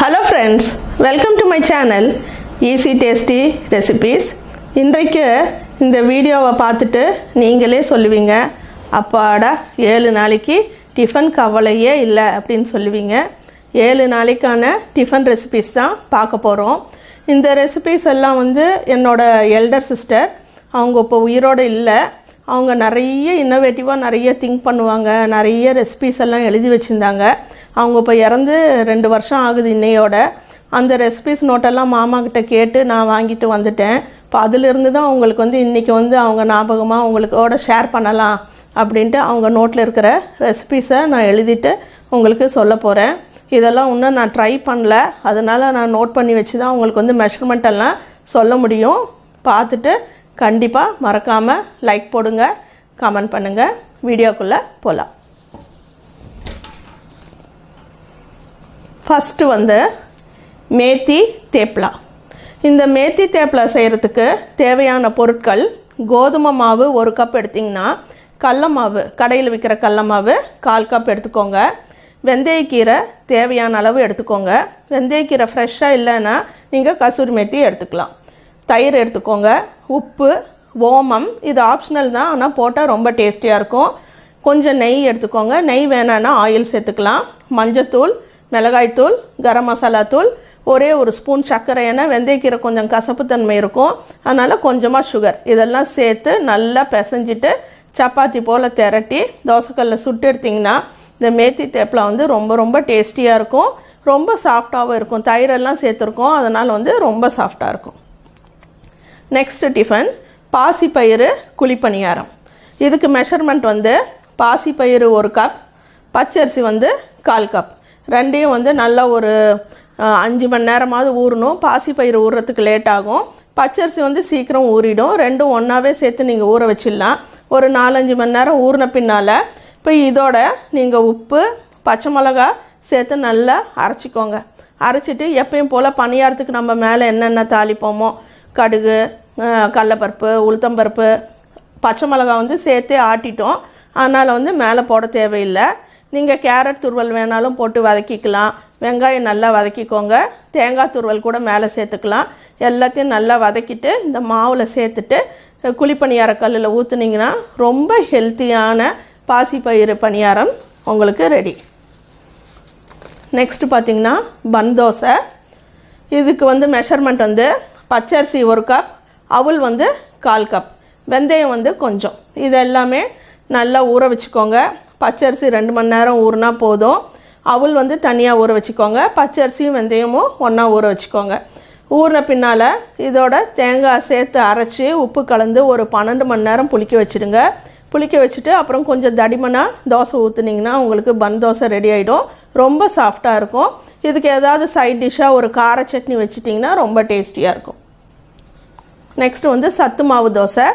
Hello friends welcome to my channel easy tasty recipes இன்றைக்கு இந்த வீடியோவை பார்த்துட்டு நீங்களே சொல்லுவீங்க அப்பாடா ஏழு நாளைக்கு டிஃபன் கவலையே இல்லை அப்படின்னு சொல்லுவீங்க. ஏழு நாளைக்கான டிஃபன் ரெசிபீஸ் தான் பார்க்க போகிறோம் இந்த ரெசிபீஸ் எல்லாம் வந்து என்னோடய எல்டர் சிஸ்டர் அவங்க இப்போ உயிரோடு இல்லை. அவங்க நிறைய இன்னோவேட்டிவாக நிறைய திங்க் பண்ணுவாங்க நிறைய ரெசிபீஸ் எல்லாம் எழுதி வச்சுருந்தாங்க. அவங்க இப்போ இறந்து ரெண்டு வருஷம் ஆகுது இன்னையோட. அந்த ரெசிபீஸ் நோட்டெல்லாம் மாமா கிட்ட கேட்டு நான் வாங்கிட்டு வந்துட்டேன். இப்போ அதிலிருந்து தான் உங்களுக்கு வந்து இன்றைக்கி வந்து அவங்க ஞாபகமாக உங்களுக்கோட ஷேர் பண்ணலாம் அப்படின்ட்டு அவங்க நோட்டில் இருக்கிற ரெசிபீஸை நான் எழுதிட்டு உங்களுக்கு சொல்ல போகிறேன் இதெல்லாம் இன்னும் நான் ட்ரை பண்ணல. அதனால் நான் நோட் பண்ணி வச்சு தான் உங்களுக்கு வந்து மெஷர்மெண்ட் எல்லாம் சொல்ல முடியும். பார்த்துட்டு கண்டிப்பாக மறக்காமல் லைக் போடுங்க கமெண்ட் பண்ணுங்கள் வீடியோக்குள்ளே போகலாம் ஃபஸ்ட்டு வந்து மேத்தி தேப்லா. இந்த மேத்தி தேப்லா செய்கிறதுக்கு தேவையான பொருட்கள் கோதுமை மாவு ஒரு கப் எடுத்திங்கன்னா கடல மாவு கடையில் விற்கிற கடல மாவு கால் கப் எடுத்துக்கோங்க. வெந்தயக்கீரை தேவையான அளவு எடுத்துக்கோங்க. வெந்தயக்கீரை ஃப்ரெஷ்ஷாக இல்லைன்னா நீங்கள் கசூரி மேத்தி எடுத்துக்கலாம். தயிர் எடுத்துக்கோங்க. உப்பு ஓமம் இது ஆப்ஷனல் தான் ஆனால் போட்டால் ரொம்ப டேஸ்டியாக இருக்கும். கொஞ்சம் நெய் எடுத்துக்கோங்க. நெய் வேணான்னா ஆயில் சேர்த்துக்கலாம். மஞ்சத்தூள் மிளகாய்த்தூள் கரம் மசாலா தூள் ஒரே ஒரு ஸ்பூன் சர்க்கரை ஏன்னா வெந்தயக்கீரை கொஞ்சம் கசப்புத்தன்மை இருக்கும். அதனால் கொஞ்சமாக சுகர் இதெல்லாம் சேர்த்து நல்லா பிசைஞ்சிட்டு சப்பாத்தி போல் திரட்டி தோசைக்கல்ல சுட்டு எடுத்திங்கன்னா இந்த மேத்தி தேப்பில் வந்து ரொம்ப ரொம்ப டேஸ்டியாக இருக்கும். ரொம்ப சாஃப்டாகவும் இருக்கும். தயிரெல்லாம் சேர்த்துருக்கோம். அதனால் வந்து ரொம்ப சாஃப்டாக இருக்கும். நெக்ஸ்ட் டிஃபன் பாசிப்பயிறு குழிப்பணியாரம். இதுக்கு மெஷர்மெண்ட் வந்து பாசிப்பயிறு ஒரு கப் பச்சரிசி வந்து கால் கப் ரெண்டையும் வந்து நல்லா ஒரு அஞ்சு மணி நேரமாவது ஊறணும். பாசிப்பயிறு ஊறுறதுக்கு லேட் ஆகும். பச்சரிசி வந்து சீக்கிரம் ஊறிடும். ரெண்டும் ஒன்றாவே சேர்த்து நீங்கள் ஊற வச்சிடலாம். ஒரு நாலஞ்சு மணி நேரம் ஊறின பின்னால் இப்போ இதோட நீங்கள் உப்பு பச்சை மிளகா சேர்த்து நல்லா அரைச்சிக்கோங்க. அரைச்சிட்டு எப்பயும் போல் பணியாரத்துக்கு நம்ம மேலே என்னென்ன தாளிப்போமோ கடுகு கடலப்பருப்பு உளுத்தம்பருப்பு பச்சை மிளகா வந்து சேர்த்தே ஆட்டிட்டோம். அதனால் வந்து மேலே போட தேவையில்லை. நீங்கள் கேரட் துருவல் வேணாலும் போட்டு வதக்கிக்கலாம். வெங்காயம் நல்லா வதக்கிக்கோங்க. தேங்காய் துருவல் கூட மேலே சேர்த்துக்கலாம். எல்லாத்தையும் நல்லா வதக்கிட்டு இந்த மாவில் சேர்த்துட்டு குழிப்பணியார கல்லில் ஊற்றுனீங்கன்னா ரொம்ப ஹெல்த்தியான பாசிப்பயிறு பணியாரம் உங்களுக்கு ரெடி. நெக்ஸ்ட்டு பார்த்தீங்கன்னா பன் தோசை. இதுக்கு வந்து மெஷர்மெண்ட் வந்து பச்சரிசி ஒரு கப் அவுல் வந்து கால் கப் வெந்தயம் வந்து கொஞ்சம். இது எல்லாமே நல்லா ஊற வச்சுக்கோங்க. பச்சரிசி ரெண்டு மணி நேரம் ஊறினா போதும். அவள் வந்து தனியாக ஊற வச்சுக்கோங்க. பச்சரிசியும் வெந்தயமும் ஒன்றா ஊற வச்சுக்கோங்க. ஊறின பின்னால் இதோட தேங்காய் சேர்த்து அரைச்சி உப்பு கலந்து ஒரு பன்னெண்டு மணி நேரம் புளிக்க வச்சுடுங்க. புளிக்க வச்சுட்டு அப்புறம் கொஞ்சம் தடிமனாக தோசை ஊற்றுனீங்கன்னா உங்களுக்கு பன் தோசை ரெடி ஆகிடும் ரொம்ப சாஃப்டாக இருக்கும். இதுக்கு ஏதாவது சைட் டிஷ்ஷாக ஒரு கார சட்னி வச்சிட்டிங்கன்னா ரொம்ப டேஸ்டியாக இருக்கும். நெக்ஸ்ட் வந்து சத்து மாவு தோசை.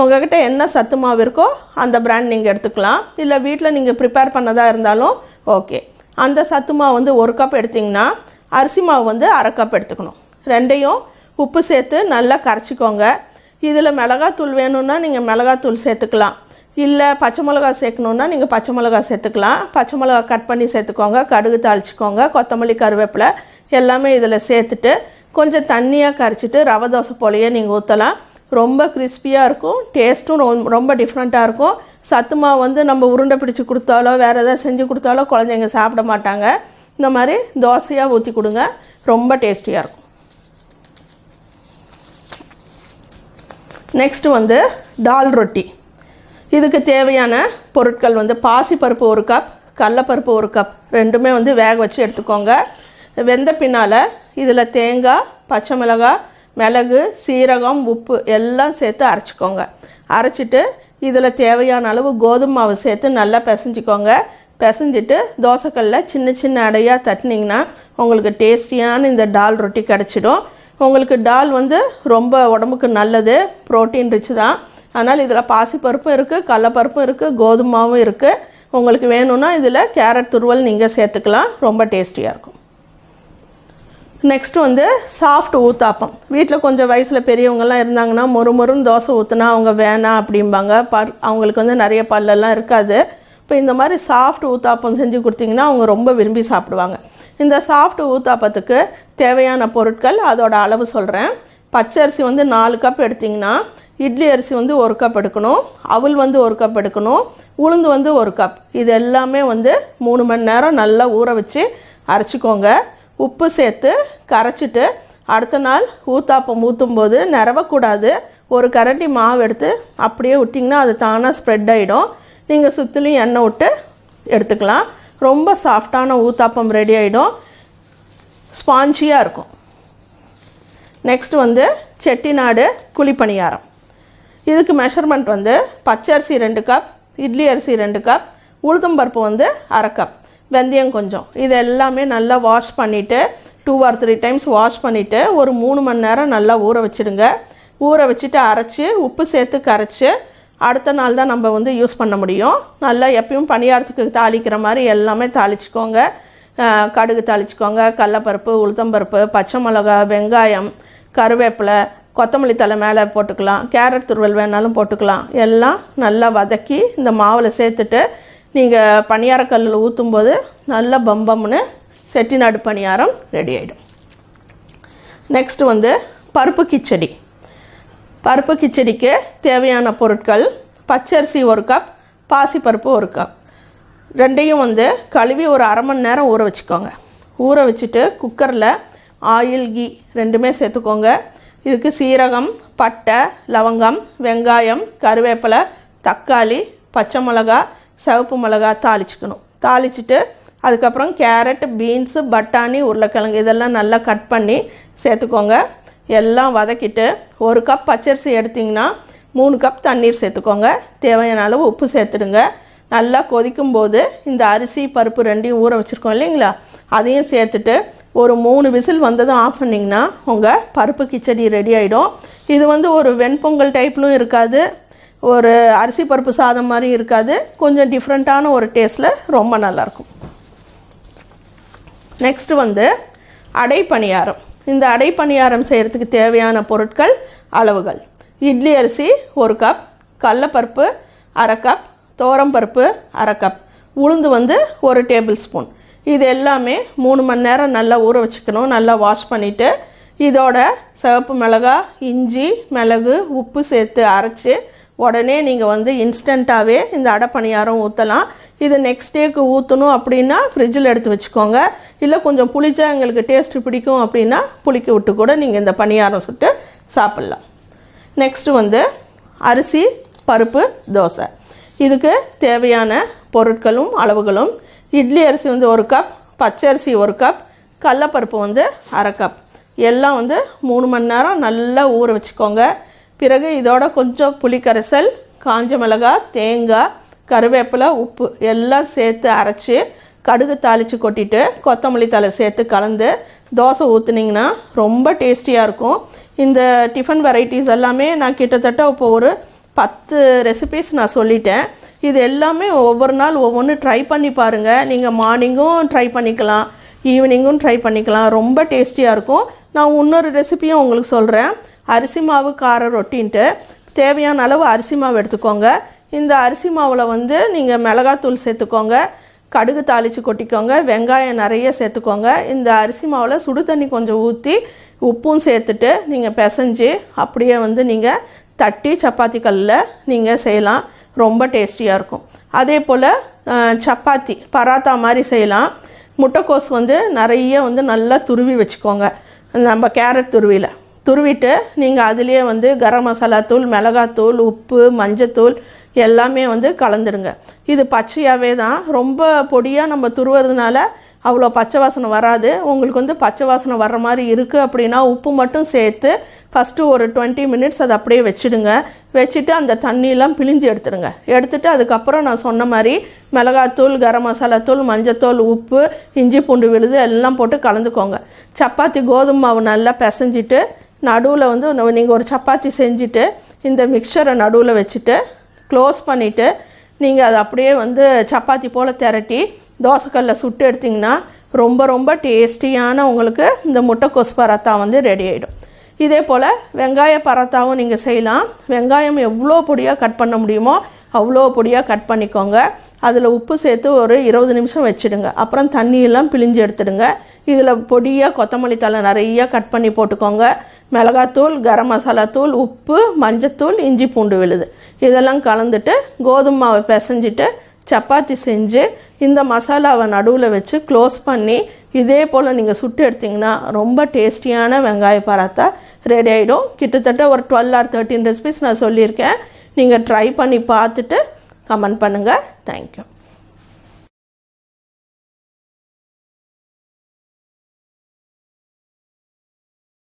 உங்ககிட்ட என்ன சத்து மாவு இருக்கோ அந்த பிராண்ட் நீங்கள் எடுத்துக்கலாம். இல்லை வீட்டில் நீங்கள் ப்ரிப்பேர் பண்ணதாக இருந்தாலும் ஓகே அந்த சத்து மாவு வந்து ஒரு கப் எடுத்திங்கன்னா அரிசி மாவு வந்து அரை கப் எடுத்துக்கணும். ரெண்டையும் உப்பு சேர்த்து நல்லா கரைச்சிக்கோங்க. இதில் மிளகாத்தூள் வேணும்னா நீங்கள் மிளகாத்தூள் சேர்த்துக்கலாம். இல்லை பச்சை மிளகா சேர்க்கணுன்னா நீங்கள் பச்சை மிளகா சேர்த்துக்கலாம். பச்சை மிளகா கட் பண்ணி சேர்த்துக்கோங்க. கடுகு தாளிச்சிக்கோங்க. கொத்தமல்லி கருவேப்பிலை எல்லாமே இதில் சேர்த்துட்டு கொஞ்சம் தண்ணியாக கரைச்சிட்டு ரவை தோசை போலையே நீங்கள் ஊற்றலாம் ரொம்ப கிறிஸ்பியாக இருக்கும். டேஸ்ட்டும் ரொம்ப ரொம்ப டிஃப்ரெண்ட்டாக இருக்கும். சத்துமா வந்து நம்ம உருண்டை பிடிச்சி கொடுத்தாலோ வேறு எதாவது செஞ்சு கொடுத்தாலோ குழந்தைங்க சாப்பிட மாட்டாங்க. இந்த மாதிரி தோசையாக ஊற்றி கொடுங்க. ரொம்ப டேஸ்டியாக இருக்கும். நெக்ஸ்ட் வந்து டால் ரொட்டி இதுக்கு தேவையான பொருட்கள் வந்து பாசிப்பருப்பு ஒரு கப் கடலப்பருப்பு ஒரு கப் ரெண்டுமே வந்து வேக வச்சு எடுத்துக்கோங்க. வெந்த பின்னால் இதில் தேங்காய் பச்சை மிளகாய் மிளகு சீரகம் உப்பு எல்லாம் சேர்த்து அரைச்சிக்கோங்க. அரைச்சிட்டு இதில் தேவையான அளவு கோதுமை மாவு சேர்த்து நல்லா பிசைஞ்சிக்கோங்க. பிசைஞ்சிட்டு தோசைக்கல்ல சின்ன சின்ன அடையாக தட்டினீங்கன்னா உங்களுக்கு டேஸ்டியான இந்த டால் ரொட்டி கிடச்சிடும். உங்களுக்கு டால் வந்து ரொம்ப உடம்புக்கு நல்லது ப்ரோட்டீன் ரிச்சு தான். அதனால் இதில் பாசிப்பருப்பும் இருக்குது கடலப்பருப்பும் இருக்குது கோதுமாவும் இருக்குது உங்களுக்கு வேணும்னா இதில் கேரட் துருவல் நீங்கள் சேர்த்துக்கலாம் ரொம்ப டேஸ்டியாக இருக்கும். நெக்ஸ்ட் வந்து சாஃப்ட் ஊத்தாப்பம். வீட்டில் கொஞ்சம் வயசில் பெரியவங்கெல்லாம் இருந்தாங்கன்னா மொறு மொறுன்னு தோசை ஊற்றுனா அவங்க வேணாம் அப்படிம்பாங்க. பல் அவங்களுக்கு வந்து நிறைய பல்லெல்லாம் இருக்காது. இப்போ இந்த மாதிரி சாஃப்ட் ஊத்தாப்பம் செஞ்சு கொடுத்தீங்கன்னா அவங்க ரொம்ப விரும்பி சாப்பிடுவாங்க. இந்த சாஃப்ட் ஊத்தாப்பத்துக்கு தேவையான பொருட்கள் அதோட அளவு சொல்கிறேன் பச்சை அரிசி வந்து நாலு கப் எடுத்திங்கன்னா இட்லி அரிசி வந்து ஒரு கப் எடுக்கணும். அவல் வந்து ஒரு கப் எடுக்கணும். உளுந்து வந்து ஒரு கப் இது எல்லாமே வந்து மூணு மணி நேரம் நல்லா ஊற வச்சு அரைச்சிக்கோங்க. உப்பு சேர்த்து கரைச்சிட்டு அடுத்த நாள் ஊத்தாப்பம் ஊற்றும் போது நிறவக்கூடாது. ஒரு கரண்டி மாவு எடுத்து அப்படியே விட்டிங்கன்னா அது தானாக ஸ்ப்ரெட் ஆகிடும் நீங்கள் சுற்றிலையும் எண்ணெய் விட்டு எடுத்துக்கலாம். ரொம்ப சாஃப்டான ஊத்தாப்பம் ரெடி ஆகிடும் ஸ்பாஞ்சியாக இருக்கும். நெக்ஸ்ட் வந்து செட்டிநாடு குழிப்பணியாரம். இதுக்கு மெஷர்மெண்ட் வந்து பச்சரிசி ரெண்டு கப் இட்லி அரிசி ரெண்டு கப் உளுத்தம்பருப்பு வந்து அரை கப் வெந்தயம் கொஞ்சம். இது எல்லாமே நல்லா வாஷ் பண்ணிவிட்டு two or three times wash பண்ணிவிட்டு ஒரு மூணு மணி நேரம் நல்லா ஊற வச்சுடுங்க. ஊற வச்சுட்டு அரைச்சி உப்பு சேர்த்து கரைச்சி அடுத்த நாள் தான் நம்ம வந்து யூஸ் பண்ண முடியும். நல்லா எப்பயும் பணியாரத்துக்கு தாளிக்கிற மாதிரி எல்லாமே தாளிச்சுக்கோங்க. கடுகு தாளிச்சுக்கோங்க கடலப்பருப்பு உளுத்தம்பருப்பு பச்சை மிளகா வெங்காயம் கருவேப்பிலை கொத்தமல்லி தலை மேலே போட்டுக்கலாம். கேரட் துருவல் வேணாலும் போட்டுக்கலாம். எல்லாம் நல்லா வதக்கி இந்த மாவில் சேர்த்துட்டு நீங்கள் பணியாரக்கல்லில் ஊற்றும்போது நல்ல பம்பம்னு செட்டிநாடு பணியாரம் ரெடி ஆகிடும் நெக்ஸ்ட்டு வந்து பருப்பு கிச்சடி. பருப்பு கிச்சடிக்கு தேவையான பொருட்கள் பச்சரிசி ஒரு கப் பாசிப்பருப்பு ஒரு கப் ரெண்டையும் வந்து கழுவி ஒரு அரை மணி நேரம் ஊற வச்சுக்கோங்க. ஊற வச்சுட்டு குக்கரில் ஆயில் கீ ரெண்டுமே சேர்த்துக்கோங்க. இதுக்கு சீரகம் பட்டை லவங்கம் வெங்காயம் கருவேப்பிலை தக்காளி பச்சை மிளகா சிவப்பு மிளகா தாளிச்சுக்கணும். தாளிச்சிட்டு அதுக்கப்புறம் கேரட் பீன்ஸு பட்டாணி உருளைக்கிழங்கு இதெல்லாம் நல்லா கட் பண்ணி சேர்த்துக்கோங்க. எல்லாம் வதக்கிட்டு ஒரு கப் பச்சரிசி எடுத்திங்கன்னா மூணு கப் தண்ணீர் சேர்த்துக்கோங்க. தேவையான அளவு உப்பு சேர்த்துடுங்க. நல்லா கொதிக்கும் போது இந்த அரிசி பருப்பு ரெண்டையும் ஊற வச்சுருக்கோம் இல்லைங்களா? அதையும் சேர்த்துட்டு ஒரு மூணு விசில் வந்ததும் ஆஃப் பண்ணிங்கன்னா உங்கள் பருப்பு கிச்சடி ரெடி ஆகிடும் இது வந்து ஒரு வெண்பொங்கல் டைப்லும் இருக்காது. ஒரு அரிசி பருப்பு சாதம் மாதிரி இருக்காது. கொஞ்சம் டிஃப்ரெண்ட்டான ஒரு டேஸ்ட்டில் ரொம்ப நல்லாயிருக்கும். நெக்ஸ்ட் வந்து அடை பணியாரம். இந்த அடை பணியாரம் செய்கிறதுக்கு தேவையான பொருட்கள் அளவுகள். இட்லி அரிசி ஒரு கப் கடலப்பருப்பு அரை கப் பருப்பு அரை கப் உளுந்து வந்து ஒரு டேபிள் ஸ்பூன் இது எல்லாமே மூணு மணி நேரம் நல்லா ஊற வச்சுக்கணும். நல்லா வாஷ் பண்ணிவிட்டு இதோட சிவப்பு மிளகா இஞ்சி மிளகு உப்பு சேர்த்து அரைச்சி உடனே நீங்கள் வந்து இன்ஸ்டண்ட்டாகவே இந்த அடை பணியாரம் ஊற்றலாம் இது நெக்ஸ்ட் டேக்கு ஊற்றணும் அப்படின்னா ஃப்ரிட்ஜில் எடுத்து வச்சுக்கோங்க. இல்லை கொஞ்சம் புளிச்சா எங்களுக்கு டேஸ்ட் பிடிக்கும் அப்படின்னா புளிக்க விட்டு கூட நீங்கள் இந்த பணியாரம் சுட்டு சாப்பிட்லாம். நெக்ஸ்ட்டு வந்து அரிசி பருப்பு தோசை. இதுக்கு தேவையான பொருட்களும் அளவுகளும். இட்லி அரிசி வந்து ஒரு கப் பச்சை அரிசி ஒரு கப் கடலப்பருப்பு வந்து அரை கப் எல்லாம் வந்து மூணு மணி நேரம் நல்லா ஊற வச்சுக்கோங்க. பிறகு இதோட கொஞ்சம் புளிக்கரைசல் காஞ்ச மிளகாய் தேங்காய் கருவேப்பிலை உப்பு எல்லாம் சேர்த்து அரைச்சி கடுகு தாளித்து கொட்டிட்டு கொத்தமல்லி தலை சேர்த்து கலந்து தோசை ஊற்றுனீங்கன்னா ரொம்ப டேஸ்டியாக இருக்கும். இந்த டிஃபன் வெரைட்டிஸ் எல்லாமே நான் கிட்டத்தட்ட இப்போ ஒரு பத்து ரெசிபீஸ் நான் சொல்லிட்டேன். இது எல்லாமே ஒவ்வொரு நாள் ஒவ்வொன்று ட்ரை பண்ணி பாருங்கள் நீங்கள் மார்னிங்கும் ட்ரை பண்ணிக்கலாம் ஈவினிங்கும் ட்ரை பண்ணிக்கலாம். ரொம்ப டேஸ்டியாக இருக்கும். நான் இன்னொரு ரெசிபியும் உங்களுக்கு சொல்கிறேன் அரிசி மாவு கார ரொட்டின்ட்டு தேவையான அளவு அரிசி மாவு எடுத்துக்கோங்க. இந்த அரிசி மாவில் வந்து நீங்கள் மிளகாத்தூள் சேர்த்துக்கோங்க. கடுகு தாளித்து கொட்டிக்கோங்க. வெங்காயம் நிறைய சேர்த்துக்கோங்க. இந்த அரிசி மாவில் சுடு தண்ணி கொஞ்சம் ஊற்றி உப்பும் சேர்த்துட்டு நீங்கள் பிசைஞ்சு அப்படியே வந்து நீங்கள் தட்டி சப்பாத்தி கல்லில் நீங்கள் செய்யலாம். ரொம்ப டேஸ்டியாக இருக்கும். அதே போல் சப்பாத்தி பராத்தா மாதிரி செய்யலாம். முட்டைக்கோஸ் வந்து நிறைய வந்து நல்லா துருவி வச்சுக்கோங்க. நம்ம கேரட் துருவியில் துருவிட்டு நீங்கள் அதுலேயே வந்து கரம் மசாலா தூள் மிளகாத்தூள் உப்பு மஞ்சத்தூள் எல்லாமே வந்து கலந்துடுங்க. இது பச்சையாகவே தான். ரொம்ப பொடியாக நம்ம துருவுறதுனால அவ்வளோ பச்சை வாசனை வராது. உங்களுக்கு வந்து பச்சை வாசனை வர்ற மாதிரி இருக்குது அப்படின்னா உப்பு மட்டும் சேர்த்து ஃபஸ்ட்டு ஒரு டுவெண்ட்டி மினிட்ஸ் அதை அப்படியே வச்சுடுங்க. வச்சுட்டு அந்த தண்ணியெல்லாம் பிழிஞ்சு எடுத்துடுங்க. எடுத்துட்டு அதுக்கப்புறம் நான் சொன்ன மாதிரி மிளகாத்தூள் கரம் மசாலா தூள் மஞ்சத்தூள் உப்பு இஞ்சி பூண்டு விழுது எல்லாம் போட்டு கலந்துக்கோங்க. சப்பாத்தி கோதுமை மாவு நல்லா பிசைஞ்சிட்டு நடுவில் வந்து நீங்கள் ஒரு சப்பாத்தி செஞ்சுட்டு இந்த மிக்சரை நடுவில் வச்சுட்டு க்ளோஸ் பண்ணிவிட்டு நீங்கள் அதை அப்படியே வந்து சப்பாத்தி போல் திரட்டி தோசைக்கல்ல சுட்டு எடுத்திங்கன்னா ரொம்ப ரொம்ப டேஸ்டியான உங்களுக்கு இந்த முட்டைக்கோஸ் பராத்தா வந்து ரெடி ஆகிடும் இதே போல் வெங்காய பரோத்தாவும் நீங்கள் செய்யலாம். வெங்காயம் எவ்வளோ பொடியாக கட் பண்ண முடியுமோ அவ்வளோ பொடியாக கட் பண்ணிக்கோங்க. அதில் உப்பு சேர்த்து ஒரு இருபது நிமிஷம் வச்சுடுங்க. அப்புறம் தண்ணியெல்லாம் பிழிஞ்சு எடுத்துடுங்க. இதில் பொடியாக கொத்தமல்லி தழை நிறைய கட் பண்ணி போட்டுக்கோங்க. மிளகாத்தூள் கரம் மசாலா தூள் உப்பு மஞ்சத்தூள் இஞ்சி பூண்டு விழுது. இதெல்லாம் கலந்துட்டு கோதுமை மாவை பிசைஞ்சிட்டு சப்பாத்தி செஞ்சு இந்த மசாலாவை நடுவில் வச்சு க்ளோஸ் பண்ணி இதே போல் நீங்கள் சுட்டு எடுத்திங்கன்னா ரொம்ப டேஸ்டியான வெங்காய பராத்தா ரெடி ஆகிடும் கிட்டத்தட்ட ஒரு டுவெல் ஆர் தேர்ட்டின் ரெசிபிஸ் நான் சொல்லியிருக்கேன். நீங்கள் ட்ரை பண்ணி பார்த்துட்டு கமெண்ட் பண்ணுங்கள் தேங்க்யூ